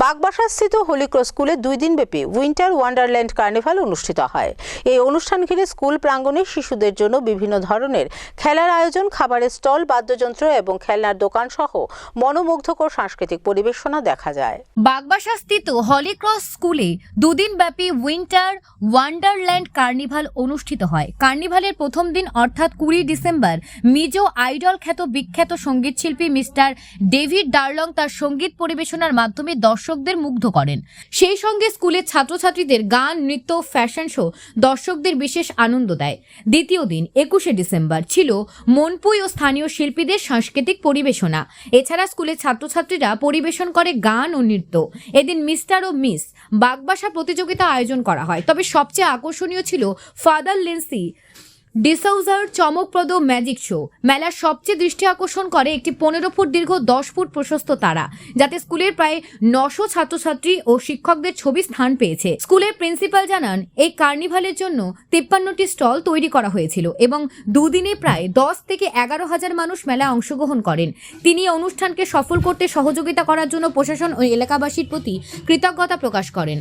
বাগবাসাস্থিত Holy Cross স্কুলে দুই দিনব্যাপী উইন্টার ওয়ান্ডারল্যান্ড কার্নিভাল অনুষ্ঠিত হয়। এই অনুষ্ঠান ঘিরে স্কুল প্রাঙ্গণে শিশুদের জন্য বিভিন্ন ধরনের খেলার আয়োজন, খাবারের স্টল, বাদ্যযন্ত্র এবং খেলনার দোকান সহ মনোমুগ্ধকর সাংস্কৃতিক পরিবেশনা দেখা যায়। বাগবাসাস্থিত হলিক্রস স্কুলে দুদিন ব্যাপী উইন্টার ওয়ান্ডারল্যান্ড কার্নিভাল অনুষ্ঠিত হয়। কার্নিভালের প্রথম দিন অর্থাৎ কুড়ি ডিসেম্বর মিজো আইডল খ্যাত বিখ্যাত সঙ্গীতশিল্পী মিস্টার ডেভিড ডার্লং তার সংগীত পরিবেশনার মাধ্যমে দর্শকদের মুগ্ধ করেন। সেই সঙ্গে স্কুলের ছাত্রছাত্রীদের গান, নৃত্য, ফ্যাশন শো দর্শকদের বিশেষ আনন্দ দেয়। দ্বিতীয় দিন, একুশে ডিসেম্বর, ছিল মনপুই ও স্থানীয় শিল্পীদের সাংস্কৃতিক পরিবেশনা। এছাড়া স্কুলের ছাত্রছাত্রীরা পরিবেশন করে গান ও নৃত্য। এদিন মিস্টার ও মিস বাগবাসা প্রতিযোগিতা আয়োজন করা হয়। তবে সবচেয়ে আকর্ষণীয় ছিল ফাদার লেন্সি ডিসাউজার চমকপ্রদ ম্যাজিক শো। মেলার সবচেয়ে দৃষ্টি আকর্ষণ করে একটি পনেরো ফুট দীর্ঘ, দশ ফুট প্রশস্ত তারা, যাতে স্কুলের প্রায় নশো ছাত্রছাত্রী ও শিক্ষকদের ছবি স্থান পেয়েছে। স্কুলের প্রিন্সিপাল জানান, এই কার্নিভালের জন্য তিপ্পান্নটি স্টল তৈরি করা হয়েছিল এবং দুদিনে প্রায় দশ থেকে এগারো হাজার মানুষ মেলায় অংশগ্রহণ করেন। তিনি অনুষ্ঠানকে সফল করতে সহযোগিতা করার জন্য প্রশাসন ও এলাকাবাসীর প্রতি কৃতজ্ঞতা প্রকাশ করেন।